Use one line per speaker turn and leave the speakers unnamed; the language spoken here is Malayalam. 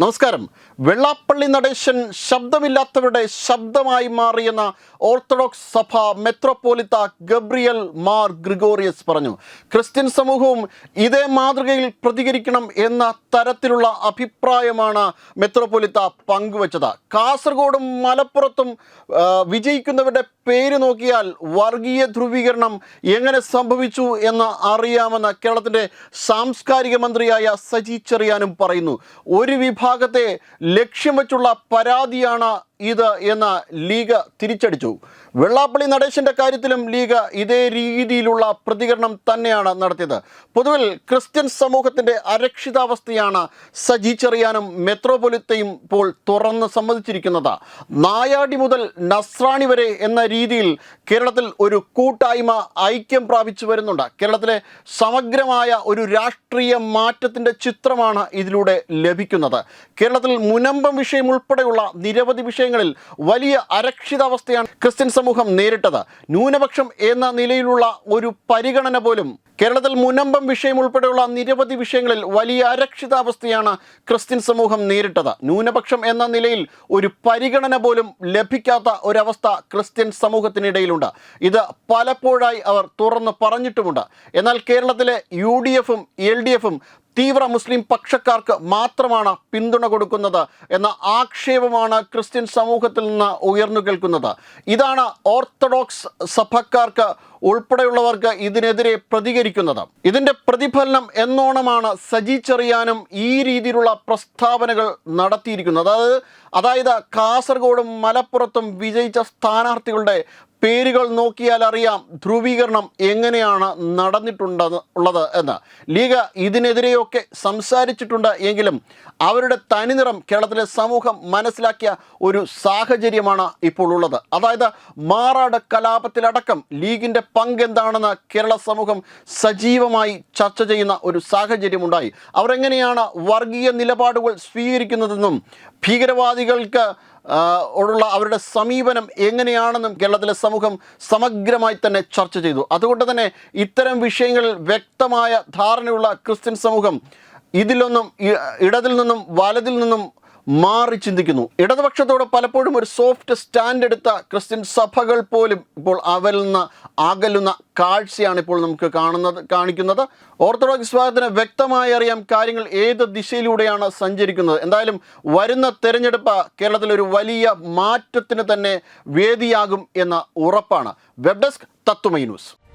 നമസ്കാരം. വെള്ളാപ്പള്ളി നടേശൻ ശബ്ദമില്ലാത്തവരുടെ ശബ്ദമായി മാറിയെന്ന ഓർത്തഡോക്സ് സഭ മെത്രോപോലിത്ത ഗബ്രിയൽ മാർ ഗ്രിഗോറിയസ് പറഞ്ഞു. ക്രിസ്ത്യൻ സമൂഹവും ഇതേ മാതൃകയിൽ പ്രതികരിക്കണം എന്ന തരത്തിലുള്ള അഭിപ്രായമാണ് മെത്രോപോലിത്ത പങ്കുവച്ചത്. കാസർഗോഡും മലപ്പുറത്തും വിജയിക്കുന്നവരുടെ പേര് നോക്കിയാൽ വർഗീയ ധ്രുവീകരണം എങ്ങനെ സംഭവിച്ചു എന്ന് അറിയാമെന്ന് കേരളത്തിന്റെ സാംസ്കാരിക മന്ത്രിയായ സജി ചെറിയാനും പറയുന്നു. ഒരു വിഭാഗത്തെ ലക്ഷ്യം വെച്ചുള്ള പരാതിയാണ് ഇത് എന്ന് ലീഗ് തിരിച്ചടിച്ചു. വെള്ളാപ്പള്ളി നടേശന്റെ കാര്യത്തിലും ലീഗ് ഇതേ രീതിയിലുള്ള പ്രതികരണം തന്നെയാണ് നടത്തിയത്. പൊതുവിൽ ക്രിസ്ത്യൻ സമൂഹത്തിന്റെ അരക്ഷിതാവസ്ഥയാണ് സജി ചെറിയാനും മെത്രോപൊലിത്തയും ഇപ്പോൾ തുറന്ന് സമ്മതിച്ചിരിക്കുന്നത്. നായാടി മുതൽ നസ്രാണി വരെ എന്ന രീതിയിൽ കേരളത്തിൽ ഒരു കൂട്ടായ്മ ഐക്യം പ്രാപിച്ചു വരുന്നുണ്ട്. കേരളത്തിലെ സമഗ്രമായ ഒരു രാഷ്ട്രീയ മാറ്റത്തിന്റെ ചിത്രമാണ് ഇതിലൂടെ ലഭിക്കുന്നത്. കേരളത്തിൽ മുനമ്പം വിഷയം ഉൾപ്പെടെയുള്ള നിരവധി വിഷയങ്ങളിൽ വലിയ അരക്ഷിതാവസ്ഥയാണ് ക്രിസ്ത്യൻ സമൂഹം നേരിട്ടത്. ന്യൂനപക്ഷം എന്ന നിലയിലുള്ള ഒരു പരിഗണന പോലും കേരളത്തിൽ മുനമ്പം വിഷയം ഉൾപ്പെടെയുള്ള നിരവധി വിഷയങ്ങളിൽ വലിയ അരക്ഷിതാവസ്ഥയാണ് ക്രിസ്ത്യൻ സമൂഹം നേരിട്ടത്. ന്യൂനപക്ഷം എന്ന നിലയിൽ ഒരു പരിഗണന പോലും ലഭിക്കാത്ത ഒരവസ്ഥ ക്രിസ്ത്യൻ സമൂഹത്തിനിടയിലുണ്ട്. ഇത് പലപ്പോഴായി അവർ തുറന്ന് പറഞ്ഞിട്ടുമുണ്ട്. എന്നാൽ കേരളത്തിലെ യു ഡി എഫും എൽ ഡി എഫും തീവ്ര മുസ്ലിം പക്ഷക്കാർക്ക് മാത്രമാണ് പിന്തുണ കൊടുക്കുന്നത് എന്ന ആക്ഷേപമാണ് ക്രിസ്ത്യൻ സമൂഹത്തിൽ നിന്ന് ഉയർന്നു കേൾക്കുന്നത്. ഇതാണ് ഓർത്തഡോക്സ് സഭക്കാർക്ക് ഉൾപ്പെടെയുള്ളവർക്ക് ഇതിനെതിരെ പ്രതികരിക്കുന്നത്. ഇതിന്റെ പ്രതിഫലനം എന്നോണമാണ് സജി ചെറിയാനും ഈ രീതിയിലുള്ള പ്രസ്താവനകൾ നടത്തിയിരിക്കുന്നത്. അതായത് അതായത് കാസർഗോഡും മലപ്പുറത്തും വിജയിച്ച സ്ഥാനാർത്ഥികളുടെ പേരുകൾ നോക്കിയാൽ അറിയാം ധ്രുവീകരണം എങ്ങനെയാണ് നടന്നിട്ടുണ്ട് ഉള്ളത് എന്ന്. ലീഗ് ഇതിനെതിരെയൊക്കെ സംസാരിച്ചിട്ടുണ്ട് എങ്കിലും അവരുടെ തനിനിറം കേരളത്തിലെ സമൂഹം മനസ്സിലാക്കിയ ഒരു സാഹചര്യമാണ് ഇപ്പോൾ ഉള്ളത്. അതായത് മാറാട് കലാപത്തിലടക്കം ലീഗിന്റെ പങ്ക് എന്താണെന്ന് കേരള സമൂഹം സജീവമായി ചർച്ച ചെയ്യുന്ന ഒരു സാഹചര്യമുണ്ടായി. അവർ എങ്ങനെയാണ് വർഗീയ നിലപാടുകൾ സ്വീകരിക്കുന്നതെന്നും ഭീകരവാദികൾക്ക് ഓടുള്ള അവരുടെ സമീപനം എങ്ങനെയാണെന്നും കേരളത്തിലെ സമൂഹം സമഗ്രമായി തന്നെ ചർച്ച ചെയ്തു. അതുകൊണ്ട് തന്നെ ഇത്തരം വിഷയങ്ങളിൽ വ്യക്തമായ ധാരണയുള്ള ക്രിസ്ത്യൻ സമൂഹം ഇതിലൊന്നും ഇടതിൽ നിന്നും വലതിൽ നിന്നും മാറി ചിന്തിക്കുന്നു. ഇടതുപക്ഷത്തോട് പലപ്പോഴും ഒരു സോഫ്റ്റ് സ്റ്റാൻഡ് എടുത്ത ക്രിസ്ത്യൻ സഭകൾ പോലും ഇപ്പോൾ അവരിൽ നിന്ന് അകലുന്ന കാഴ്ചയാണ് ഇപ്പോൾ നമുക്ക് കാണുന്നത് കാണിക്കുന്നത്. ഓർത്തഡോക്സ് വിഭാഗത്തിന് വ്യക്തമായി അറിയാം കാര്യങ്ങൾ ഏത് ദിശയിലൂടെയാണ് സഞ്ചരിക്കുന്നത്. എന്തായാലും വരുന്ന തെരഞ്ഞെടുപ്പ് കേരളത്തിൽ ഒരു വലിയ മാറ്റത്തിന് തന്നെ വേദിയാകും എന്ന ഉറപ്പാണ്. Web desk Tatwamayi News.